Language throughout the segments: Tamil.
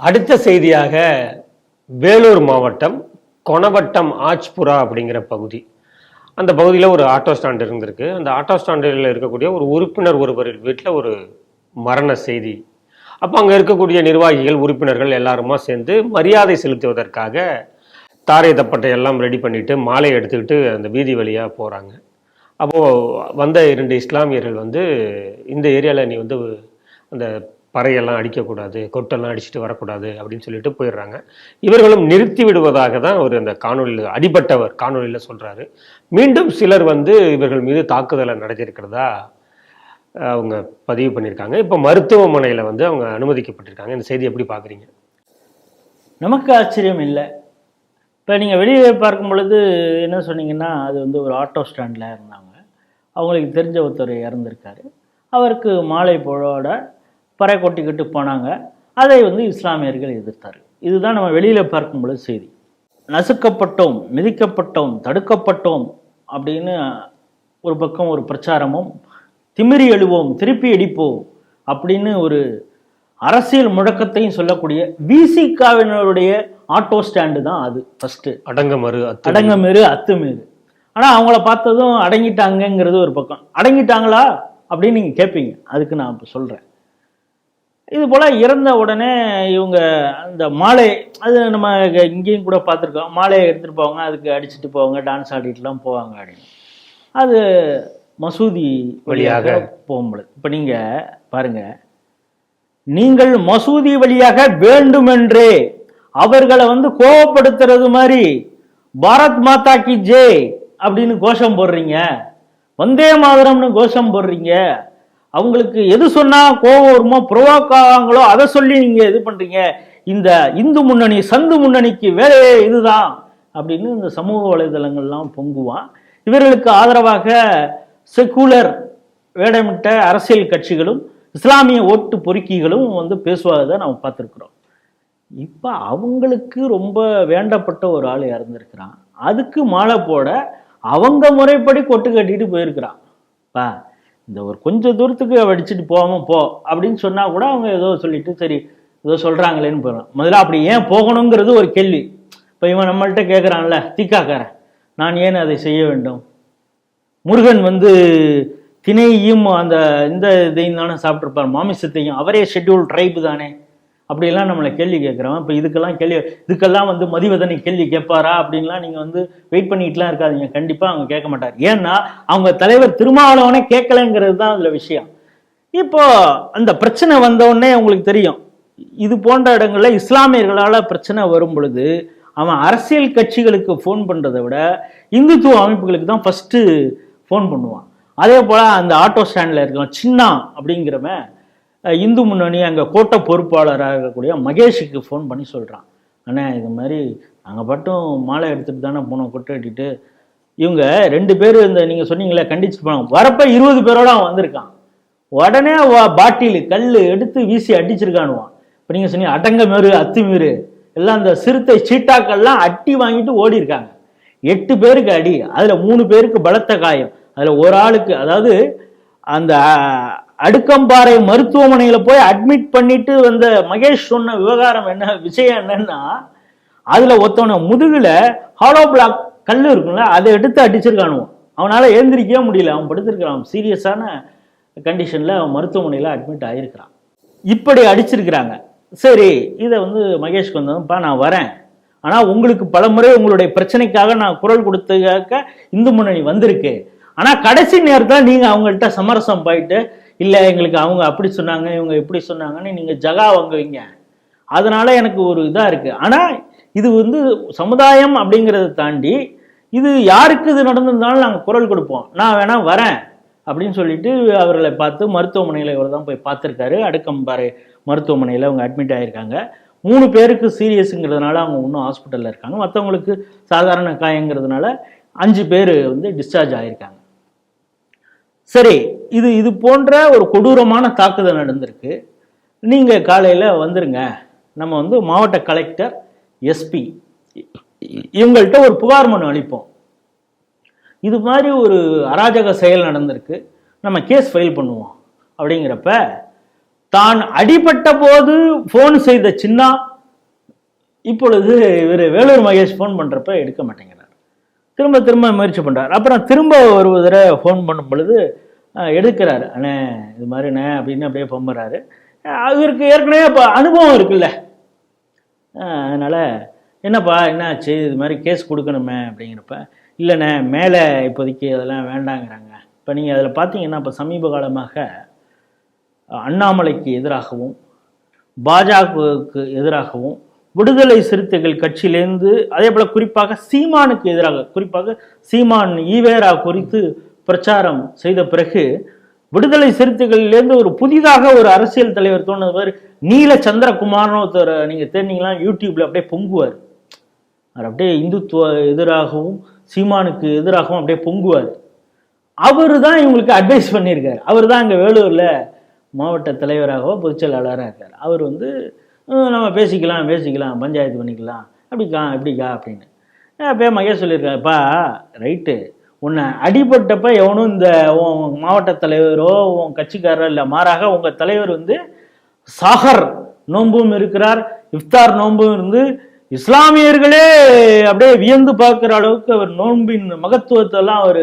அடுத்த செய்தியாக வேலூர் மாவட்டம் கொணவட்டம் ஆச்புரா அப்படிங்கிற பகுதி. அந்த பகுதியில் ஒரு ஆட்டோ ஸ்டாண்ட் இருந்திருக்கு. அந்த ஆட்டோ ஸ்டாண்டில் இருக்கக்கூடிய ஒரு உறுப்பினர் ஒருவர் வீட்டில் ஒரு மரண செய்தி. அப்போ அங்கே இருக்கக்கூடிய நிர்வாகிகள் உறுப்பினர்கள் எல்லாருமா சேர்ந்து மரியாதை செலுத்துவதற்காக தாரை தப்பட்டை எல்லாம் ரெடி பண்ணிட்டு மாலை எடுத்துக்கிட்டு அந்த வீதி வழியாக போகிறாங்க அப்போது வந்த இரண்டு இஸ்லாமியர்கள் வந்து இந்த ஏரியாவில் நீ வந்து அந்த பறையெல்லாம் அடிக்கக்கூடாது கொட்டெல்லாம் அடிச்சுட்டு வரக்கூடாது அப்படின்னு சொல்லிட்டு போயிடுறாங்க. இவர்களும் நிறுத்தி விடுவதாக தான் ஒரு அந்த காணொலியில் அடிபட்டவர் காணொலியில் சொல்கிறாரு மீண்டும் சிலர் வந்து இவர்கள் மீது தாக்குதலை நடத்தியிருக்கிறதா அவங்க பதிவு பண்ணியிருக்காங்க. இப்போ மருத்துவமனையில் வந்து அவங்க அனுமதிக்கப்பட்டிருக்காங்க. இந்த செய்தி எப்படி பார்க்குறீங்க நமக்கு ஆச்சரியம் இல்லை. இப்போ நீங்கள் வெளியே பார்க்கும் பொழுது என்ன சொன்னீங்கன்னா அது வந்து ஒரு ஆட்டோ ஸ்டாண்டில் இருந்தாங்க அவங்களுக்கு தெரிஞ்ச ஒருத்தர் இறந்துருக்காரு. அவருக்கு மாலை பொழோட பறை கொட்டிக்கிட்டு போனாங்க. அதை வந்து இஸ்லாமியர்கள் எதிர்த்தார். இதுதான் நம்ம வெளியில் பார்க்கும் பொழுது செய்தி. நசுக்கப்பட்டோம் மிதிக்கப்பட்டோம் தடுக்கப்பட்டோம் அப்படின்னு ஒரு பக்கம் ஒரு பிரச்சாரமும் திமிரி எழுவோம் திருப்பி அடிப்போம் அப்படின்னு ஒரு அரசியல் முழக்கத்தையும் சொல்லக்கூடிய விசிகாவினருடைய ஆட்டோ ஸ்டாண்டு தான் அது ஃபஸ்ட்டு அடங்கமறு அடங்கமேறு அத்துமேறு. ஆனால் அவங்கள பார்த்ததும் அடங்கிட்டாங்கங்கிறது ஒரு பக்கம். அடங்கிட்டாங்களா அப்படின்னு நீங்கள் கேட்பீங்க அதுக்கு நான் இப்போ சொல்கிறேன் இது போல் இறந்த உடனே இவங்க அந்த மாலை அது நம்ம இங்க- இங்கேயும் கூட பார்த்துருக்கோம். மாலையை எடுத்துகிட்டு போவாங்க அதுக்கு அடிச்சுட்டு போவாங்க டான்ஸ் ஆடிட்டுலாம் போவாங்க அப்படின்னு. அது மசூதி வழியாக. போகும்பொழுது. இப்போ நீங்கள் பாருங்கள் நீங்கள் மசூதி வழியாக வேண்டுமென்றே அவர்களை வந்து கோவப்படுத்துறது மாதிரி பாரத் மாதா கி ஜெய் அப்படின்னு கோஷம் போடுறீங்க. வந்தே மாதரம்னு கோஷம் போடுறீங்க. அவங்களுக்கு எது சொன்னால் கோபம் வருமோ புரோவாக் அதை சொல்லி நீங்கள் இது பண்ணுறீங்க இந்த இந்து முன்னணி சந்து முன்னணிக்கு வேலையே இதுதான் அப்படின்னு இந்த சமூக வலைதளங்கள்லாம் பொங்குவான். இவர்களுக்கு ஆதரவாக செக்குலர் வேடமிட்ட அரசியல் கட்சிகளும் இஸ்லாமிய ஓட்டு பொறுக்கிகளும் வந்து பேசுவதை நம்ம பார்த்துருக்குறோம். இப்போ அவங்களுக்கு ரொம்ப வேண்டப்பட்ட ஒரு ஆள் இறந்துருக்கிறான். அதுக்கு மாலை போட அவங்க முறைப்படி கொட்டு கட்டிட்டு போயிருக்கிறான். பா இந்த ஒரு கொஞ்சம் தூரத்துக்கு அடிச்சுட்டு போகாம போ அப்படின்னு சொன்னா கூட அவங்க ஏதோ சொல்லிட்டு சரி ஏதோ சொல்றாங்களேன்னு போயிடும் முதல்ல அப்படி ஏன் போகணுங்கிறது ஒரு கேள்வி. இப்போ இவன் நம்மள்கிட்ட கேட்குறான்ல தீக்காக்காரன். நான் ஏன் அதை செய்ய வேண்டும்? முருகன் வந்து திணையையும் அந்த இந்த இதையும் தானே சாப்பிட்ருப்பார் மாமிசத்தையும். அவரே ஷெட்யூல் ட்ரைப்பு தானே. அப்படிலாம் நம்மளை கேள்வி கேட்குறவன். இப்போ இதுக்கெல்லாம் கேள்வி இதுக்கெல்லாம் வந்து மதிவதனை கேள்வி கேட்பாரா அப்படின்லாம் நீங்கள் வந்து வெயிட் பண்ணிட்டுலாம் இருக்காதீங்க. கண்டிப்பாக அவங்க கேட்க மாட்டார். ஏன்னா அவங்க தலைவர் திருமாவளவனே கேட்கலைங்கிறது தான் அதில் விஷயம். இப்போ அந்த பிரச்சனை வந்தவுடனே உங்களுக்கு தெரியும். இது போன்ற இடங்களில் இஸ்லாமியர்களால் பிரச்சனை வரும் பொழுது அவன் அரசியல் கட்சிகளுக்கு ஃபோன் பண்ணுறதை விட இந்துத்துவ அமைப்புகளுக்கு தான் ஃபஸ்ட்டு ஃபோன் பண்ணுவான். அதே போல் அந்த ஆட்டோ ஸ்டாண்டில் இருக்கான் சின்னா அப்படிங்கிறவன் இந்து முன்னணி அங்கே கோட்டை பொறுப்பாளராக இருக்கக்கூடிய மகேஷுக்கு ஃபோன் பண்ணி சொல்கிறான் அண்ணே இது மாதிரி நாங்கள் மட்டும் மாலை எடுத்துகிட்டு தானே போனோம் கொட்டை கட்டிட்டு இவங்க ரெண்டு பேர் இந்த நீங்கள் சொன்னீங்களே கண்டிச்சு போனாங்க. வரப்போ இருபது பேரோட அவன் வந்திருக்கான். உடனே வா- பாட்டில் கல் எடுத்து வீசி அடிச்சிருக்கானுவான். இப்போ நீங்கள் சொன்னீங்க அடங்க மேரு அத்துமீறு எல்லாம் அந்த சிறுத்தை சீட்டாக்கள்லாம் அட்டி வாங்கிட்டு ஓடி இருக்காங்க. எட்டு பேருக்கு அடி அதில் மூணு பேருக்கு பலத்த காயம். அதில் ஒரு ஆளுக்கு அதாவது அந்த அடுக்கம்பாறை மருத்துவமனையில் போய் அட்மிட் பண்ணிட்டு வந்த மகேஷ் சொன்ன விவகாரம் என்ன விஷயம் என்னன்னா அதுல ஒருத்தவன முதுகுல ஹாலோ பிளாக் கல் இருக்கும்ல அதை எடுத்து அடிச்சிருக்கானுவான் அவனால எழுந்திரிக்கவே முடியல அவன் படுத்திருக்கிறான். சீரியஸான கண்டிஷன்ல அவன் மருத்துவமனையில அட்மிட் ஆயிருக்கிறான். இப்படி அடிச்சிருக்கிறாங்க. சரி இதை வந்து மகேஷ்க்கு வந்ததுப்பா நான் வரேன். ஆனால் உங்களுக்கு பலமுறை உங்களுடைய பிரச்சனைக்காக நான் குரல் கொடுத்ததுக்காக இந்து முன்னணி வந்திருக்கு. ஆனால் கடைசி நேரத்தில் நீங்கள் அவங்கள்ட்ட சமரசம் போயிட்டு இல்லை எங்களுக்கு அவங்க அப்படி சொன்னாங்க இவங்க இப்படி சொன்னாங்கன்னு நீங்கள் ஜகா வாங்குவீங்க. அதனால் எனக்கு ஒரு இதாக இருக்குது ஆனால் இது வந்து சமுதாயம் அப்படிங்கிறத தாண்டி இது யாருக்கு இது நடந்திருந்தாலும் நாங்கள் குரல் கொடுப்போம். நான் வேணால் வரேன் அப்படின்னு சொல்லிட்டு அவர்களை பார்த்து மருத்துவமனையில் இவர் தான் போய் பார்த்துருக்காரு. அடுக்கம்பாறை மருத்துவமனையில் அவங்க அட்மிட் ஆகியிருக்காங்க மூணு பேருக்கு சீரியஸுங்கிறதுனால அவங்க இன்னும் ஹாஸ்பிட்டலில் இருக்காங்க. மற்றவங்களுக்கு சாதாரண காயங்கிறதுனால அஞ்சு பேர் வந்து டிஸ்சார்ஜ் ஆகியிருக்காங்க சரி இது இது போன்ற ஒரு கொடூரமான தாக்குதல் நடந்திருக்கு. நீங்கள் காலையில் வந்துருங்க. நம்ம வந்து மாவட்ட கலெக்டர் எஸ்பி இவங்கள்ட்ட ஒரு புகார் மனு அளிப்போம். இது மாதிரி ஒரு அராஜக செயல் நடந்திருக்கு. நம்ம கேஸ் ஃபைல் பண்ணுவோம். அப்படிங்கிறப்ப தான் அடிபட்ட போது ஃபோன் செய்த சின்னா இப்பொழுது இவர் வேலூர் மகேஷ் ஃபோன் பண்ணுறப்ப எடுக்க மாட்டேங்கிறார். திரும்ப திரும்ப முயற்சி பண்ணுறாரு அப்புறம் திரும்ப ஒரு தடவை ஃபோன் பண்ணும் பொழுது எடுக்கிறாரு. அண்ணே இது மாதிரிண்ணே அப்படின்னு அப்படியே பம்புறாரு அவருக்கு ஏற்கனவே இப்போ அனுபவம் இருக்குல்ல. அதனால் என்னப்பா என்னாச்சு? இது மாதிரி கேஸ் கொடுக்கணுமே அப்படிங்கிறப்ப இல்லைண்ணே மேலே இப்போதைக்கு அதெல்லாம் வேண்டாங்கிறாங்க. இப்போ நீங்கள் அதில் பார்த்தீங்கன்னா இப்போ சமீப காலமாக அண்ணாமலைக்கு எதிராகவும் பாஜகவுக்கு எதிராகவும் விடுதலை சிறுத்தைகள் கட்சியிலேருந்து அதே போல குறிப்பாக சீமானுக்கு எதிராக குறிப்பாக சீமான் ஈவேரா குறித்து பிரச்சாரம் செய்த பிறகு விடுதலை சிறுத்தைகளிலேருந்து ஒரு புதிதாக ஒரு அரசியல் தலைவர் தோணுவர் நீல சந்திரகுமார்னு ஒருத்தர் நீங்க தேடினீங்களா யூடியூப்ல அப்படியே பொங்குவார். அவர் அப்படியே இந்துத்துவ எதிராகவும் சீமானுக்கு எதிராகவும் அப்படியே பொங்குவார். அவர் தான் இவங்களுக்கு அட்வைஸ் பண்ணியிருக்காரு. அவர் தான் இங்கே வேலூரில் மாவட்ட தலைவராகவோ பொதுச் செயலாளராக இருக்கார். அவர் வந்து நம்ம பேசிக்கலாம் பேசிக்கலாம் பஞ்சாயத்து பண்ணிக்கலாம். அப்படிக்கா இப்படிக்கா அப்படின்னு. அப்போ மகேஷ் சொல்லியிருக்காருப்பா ரைட்டு. உன்னை அடிபட்டப்ப எவனும் இந்த உன் மாவட்ட தலைவரோ உன் கட்சிக்காரரோ இல்லை மாறாக உங்கள் தலைவர் வந்து சாகர் நோன்பும் இருக்கிறார் இஃப்தார் நோன்பும் இருந்து இஸ்லாமியர்களே அப்படியே வியந்து பார்க்குற அளவுக்கு அவர் நோன்பின் மகத்துவத்தெல்லாம் அவர்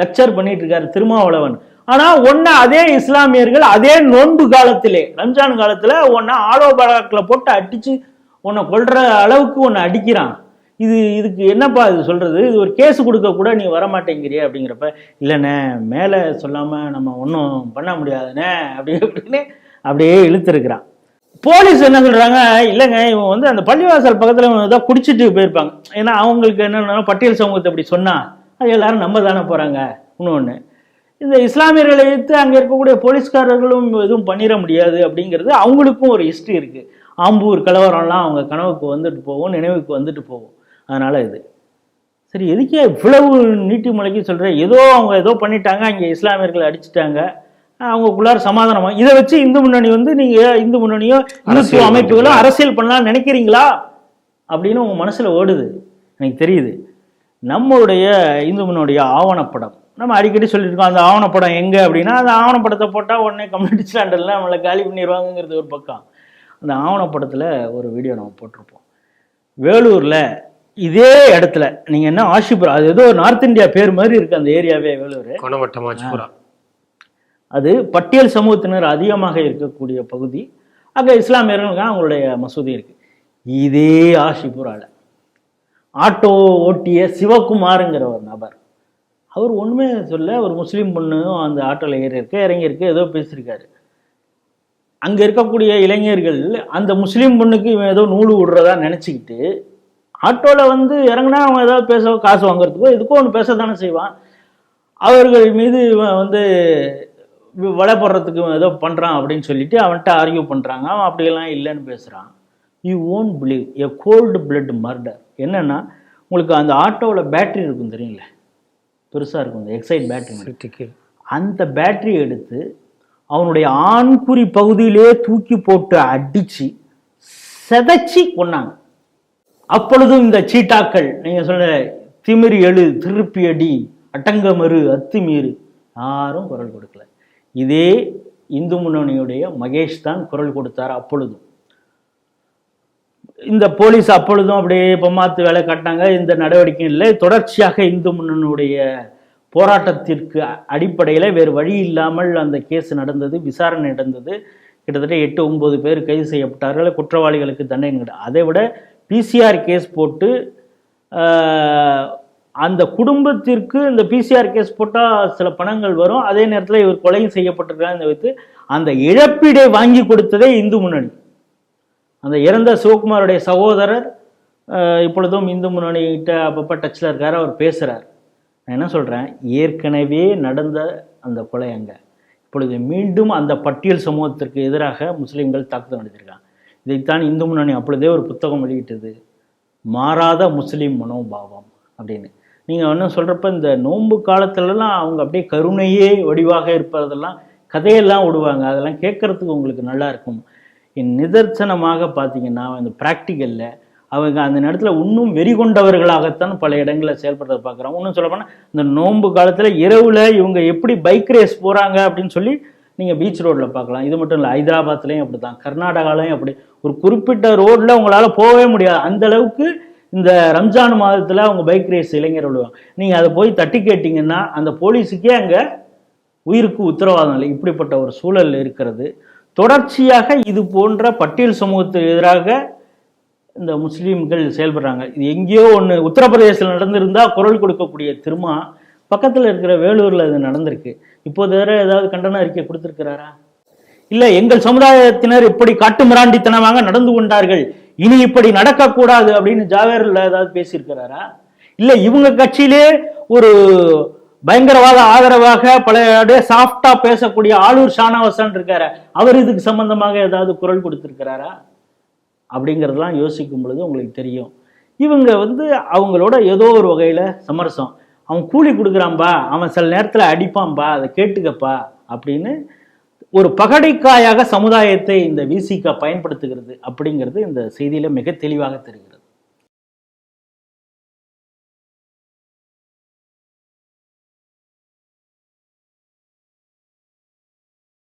லெக்சர் பண்ணிட்டு இருக்கார் திருமாவளவன். ஆனா ஒன்னு அதே இஸ்லாமியர்கள் அதே நோன்பு காலத்திலே ரம்ஜான் காலத்துல உன்னை ஆலோ பழக்கில் போட்டு அடிச்சு உன்னை கொள்ற அளவுக்கு உன்னை அடிக்கிறான். இது இதுக்கு என்னப்பா இது சொல்றது? இது ஒரு கேஸ் கொடுக்க கூட நீ வரமாட்டேங்கிறிய அப்படிங்கிறப்ப இல்லைண்ணே மேலே சொல்லாம நம்ம ஒன்றும் பண்ண முடியாதுண்ணே அப்படி அப்படின்னு அப்படியே இழுத்துருக்கிறான். போலீஸ் என்ன சொல்றாங்க? இல்லைங்க இவன் வந்து அந்த பள்ளிவாசல் பக்கத்தில் தான் ஏதோ குடிச்சிட்டு போயிருப்பாங்க. ஏன்னா அவங்களுக்கு என்னென்னா பட்டியல் சமூகத்தை அப்படி சொன்னா அது எல்லாரும் நம்ம தானே போறாங்க. இன்னொன்று இந்த இஸ்லாமியர்களை வைத்து அங்கே இருக்கக்கூடிய போலீஸ்காரர்களும் எதுவும் பண்ணிட முடியாது அப்படிங்கிறது அவங்களுக்கும் ஒரு ஹிஸ்ட்ரி இருக்கு. ஆம்பூர் கலவரம்லாம் அவங்க கனவுக்கு வந்துட்டு போகும் நினைவுக்கு வந்துட்டு போகும். அதனால இது. சரி எதுக்கே இவ்வளவு நீட்டி முளைக்கி சொல்ற? ஏதோ அவங்க ஏதோ பண்ணிட்டாங்க அங்கே இஸ்லாமியர்களை அடிச்சிட்டாங்க. அவங்களுக்குள்ளார சமாதானமா? இதை வச்சு இந்து முன்னணி வந்து நீங்க இந்து முன்னணியோ இந்துத்துவ அமைப்புகளோ அரசியல் பண்ணலாம்னு நினைக்கிறீங்களா? அப்படின்னு உங்க மனசுல ஓடுது. எனக்கு தெரியுது. நம்மளுடைய இந்து முன்னோடைய ஆவணப்படம். நம்ம அடிக்கடி சொல்லியிருக்கோம் அந்த ஆவணப்படம் எங்க அப்படின்னா அந்த ஆவணப்படத்தை போட்டால் உடனே கம்யூனிட்டி ஸ்டாண்டர்டில் நம்மளை காலி பண்ணிடுவாங்கங்கிறது ஒரு பக்கம். அந்த ஆவணப்படத்தில் ஒரு வீடியோ நம்ம போட்டிருப்போம். வேலூரில் இதே இடத்துல நீங்கள் என்ன ஆஷிபுரம் அது ஏதோ நார்த் இந்தியா பேர் மாதிரி இருக்கு அந்த ஏரியாவே வேலூர். கொணவட்டம் ஆச்சுபுரா அது பட்டியல் சமூகத்தினர் அதிகமாக இருக்கக்கூடிய பகுதி. அங்கே இஸ்லாமியர்களுக்கு அவங்களுடைய மசூதி இருக்கு. இதே ஆஷிபுரால. ஆட்டோ ஓட்டிய சிவகுமாருங்கிற ஒரு நபர் அவர் ஒன்றுமே சொல்ல ஒரு முஸ்லீம் பொண்ணு அந்த ஆட்டோவில் ஏறி இருக்கு இறங்கி இருக்கு ஏதோ பேசியிருக்காரு. அங்கே இருக்கக்கூடிய இளைஞர்கள் அந்த முஸ்லீம் பொண்ணுக்கு இவன் ஏதோ நூல் விடுறதா நினச்சிக்கிட்டு ஆட்டோவில் வந்து இறங்குனா அவன் ஏதாவது பேச காசு வாங்குறதுக்கோ இதுக்கோ ஒன்று பேச தானே செய்வான். அவர்கள் மீது இவன் வந்து வி- ஏதோ பண்ணுறான் அப்படின்னு சொல்லிட்டு அவன்கிட்ட ஆர்கியூ பண்ணுறாங்க அவன் அப்படியெல்லாம் இல்லைன்னு பேசுகிறான் you won't believe a cold blood murder என்னென்னா உங்களுக்கு அந்த ஆட்டோவில் பேட்டரி இருக்கும் தெரியுங்களே பெருசா இருக்கும் இந்த எக்ஸைட் பேட்டரி அந்த பேட்டரி எடுத்து அவனுடைய ஆண்குறி பகுதியிலே தூக்கி போட்டு அடிச்சு செதைச்சி கொன்னாங்க. அப்பொழுதும் இந்த சீட்டாக்கள் நீங்க சொல்ற திமிரி எழு திருப்பி அடி அட்டங்கமறு அத்துமீறு யாரும் குரல் கொடுக்கல. இதே இந்து முன்னணியுடைய மகேஷ் தான் குரல் கொடுத்தார் அப்பொழுதும். இந்த போலீஸ் அப்பொழுதும் அப்படியே பொம்மாத்து வேலை காட்டினாங்க. இந்த நடவடிக்கை இல்லை. தொடர்ச்சியாக இந்து முன்னனுடைய போராட்டத்திற்கு அடிப்படையில் வேறு வழி இல்லாமல் அந்த கேஸ் நடந்தது விசாரணை நடந்தது. கிட்டத்தட்ட எட்டு ஒன்பது பேர் கைது செய்யப்பட்டார்கள். குற்றவாளிகளுக்கு தண்டனை அதை விட பிசிஆர் கேஸ் போட்டு அந்த குடும்பத்திற்கு இந்த பிசிஆர் கேஸ் போட்டால் சில பணங்கள் வரும். அதே நேரத்தில் இவர் கொலையும் செய்யப்பட்டிருக்காங்க வைத்து அந்த இழப்பீடை வாங்கி கொடுத்ததே இந்து முன்னணி. அந்த இறந்த சிவகுமாருடைய சகோதரர் இப்பொழுதும் இந்து முன்னணிகிட்ட அப்பப்போ டச்சில் இருக்கார் அவர் பேசுகிறார் நான் என்ன சொல்கிறேன் ஏற்கனவே நடந்த அந்த கொலை அங்கே. இப்பொழுது மீண்டும் அந்த பட்டியல் சமூகத்திற்கு எதிராக முஸ்லீம்கள் தாக்குதல் நடத்தியிருக்காங்க. இதைத்தான் இந்து முன்னணி அப்பொழுதே ஒரு புத்தகம் வெளியிட்டது. மாறாத முஸ்லீம் மனோபாவம் அப்படின்னு. நீங்கள் ஒன்றும் சொல்கிறப்ப இந்த நோன்பு காலத்துலலாம் அவங்க அப்படியே கருணையே வடிவாக இருப்பதெல்லாம் கதையெல்லாம் விடுவாங்க அதெல்லாம் கேட்கறதுக்கு உங்களுக்கு நல்லா இருக்கும். நிதர்சனமாக பார்த்தீங்கன்னா இந்த ப்ராக்டிக்கலில் அவங்க அந்த நேரத்தில் இன்னும் வெறி கொண்டவர்களாகத்தான் பல இடங்களில் செயல்படுறத பார்க்குறோம். இன்னும் சொல்லப்போனால் இந்த நோன்பு காலத்தில் இரவில் இவங்க எப்படி பைக் ரேஸ் போகிறாங்க அப்படின்னு சொல்லி நீங்கள் பீச் ரோட்டில் பார்க்கலாம். இது மட்டும் இல்லை ஹைதராபாத்லேயும் அப்படி தான் கர்நாடகாலையும் அப்படி. ஒரு குறிப்பிட்ட ரோட்டில் உங்களால் போகவே முடியாது. அந்த அளவுக்கு இந்த ரம்ஜான் மாதத்தில் அவங்க பைக் ரேஸ் இளைஞர் விடுவாங்க. நீங்கள் அதை போய் தட்டி கேட்டிங்கன்னா அந்த போலீஸுக்கே அங்கே உயிருக்கு உத்தரவாதம் இல்லை. இப்படிப்பட்ட ஒரு சூழல் இருக்கிறது. தொடர்ச்சியாக இது போன்ற பட்டியல் சமூகத்துக்கு எதிராக இந்த முஸ்லீம்கள் செயல்படுறாங்க. இது எங்கேயோ ஒன்று உத்தரப்பிரதேசத்தில் நடந்திருந்தால் குரல் கொடுக்கக்கூடிய திருமா பக்கத்தில் இருக்கிற வேலூரில் இது நடந்திருக்கு. இப்போது வேற ஏதாவது கண்டன அறிக்கை கொடுத்துருக்கிறாரா? இல்லை எங்கள் சமுதாயத்தினர் இப்படி காட்டுமிராண்டித்தனமாக நடந்து கொண்டார்கள். இனி இப்படி நடக்கக்கூடாது அப்படின்னு ஜாவேரில் ஏதாவது பேசியிருக்கிறாரா? இல்லை இவங்க கட்சியிலே ஒரு பயங்கரவாத ஆதரவாக பல சாஃப்டா பேசக்கூடிய ஆளூர் ஷானவாசன் இருக்காரு. அவர் இதுக்கு சம்பந்தமாக ஏதாவது குரல் கொடுத்துருக்கிறாரா? அப்படிங்கிறதெல்லாம் யோசிக்கும் பொழுது உங்களுக்கு தெரியும். இவங்க வந்து அவங்களோட ஏதோ ஒரு வகையில் சமரசம். அவன் கூலி கொடுக்குறான்பா அவன் சில நேரத்தில் அடிப்பான்பா அதை கேட்டுக்கப்பா அப்படின்னு ஒரு பகடைக்காயாக சமுதாயத்தை இந்த விசிக பயன்படுத்துகிறது அப்படிங்கிறது இந்த செய்தியில மிக தெளிவாக தெரிகிறது.